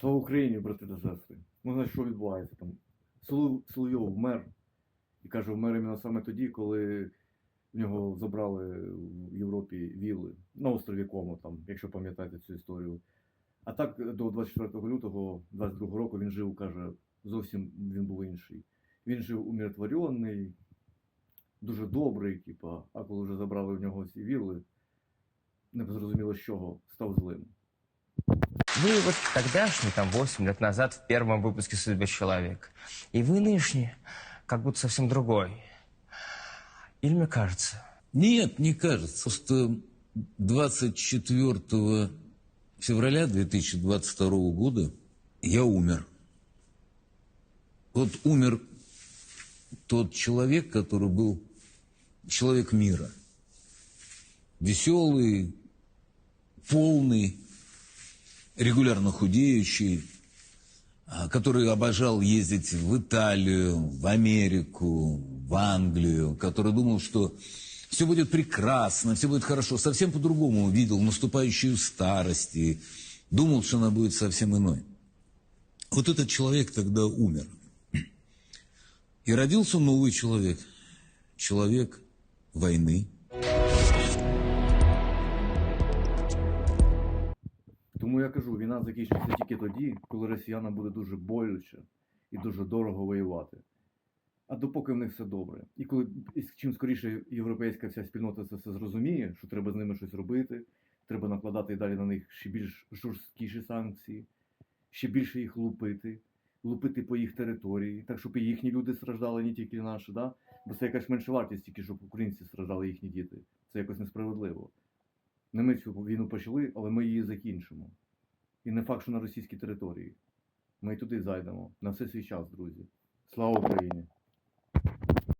Слава Україні, брати та сестри. Ну, знаєш, що відбувається там? Соловйов вмер. І каже, вмер іменно саме тоді, коли в нього забрали в Європі вілли на острові Комо, там, якщо пам'ятаєте цю історію. А так до 24 лютого 22 року він жив, каже, зовсім він був інший. Він жив умиротворений, дуже добрий, типа, а коли вже забрали в нього ці вілли, не зрозуміло з чого, став злим. Вы вот тогдашний, там, 8 лет назад, в первом выпуске «Судьбы человека». И вы нынешний, как будто совсем другой. Или мне кажется? Нет, не кажется. Просто 24 февраля 2022 года я умер. Вот умер тот человек, который был человек мира. Веселый, полный, регулярно худеющий, а, который обожал ездить в Италию, в Америку, в Англию, который думал, что все будет прекрасно, все будет хорошо, совсем по-другому видел наступающую старость и думал, что она будет совсем иной. Вот этот человек тогда умер. И родился новый человек, человек войны, Тому я кажу, війна закінчиться тільки тоді, коли росіянам буде дуже боляче і дуже дорого воювати. А допоки в них все добре. І коли і чим скоріше європейська вся спільнота це все зрозуміє, що треба з ними щось робити, треба накладати і далі на них ще більш жорсткіші санкції, ще більше їх лупити, лупити по їх території, так щоб і їхні люди страждали, не тільки наші, да? бо це якась менша вартість, тільки щоб українці страждали їхні діти. Це якось несправедливо. Не ми цю війну почали, але ми її закінчимо. І не факт, що на російській території. Ми й туди зайдемо. На все свій час, друзі. Слава Україні!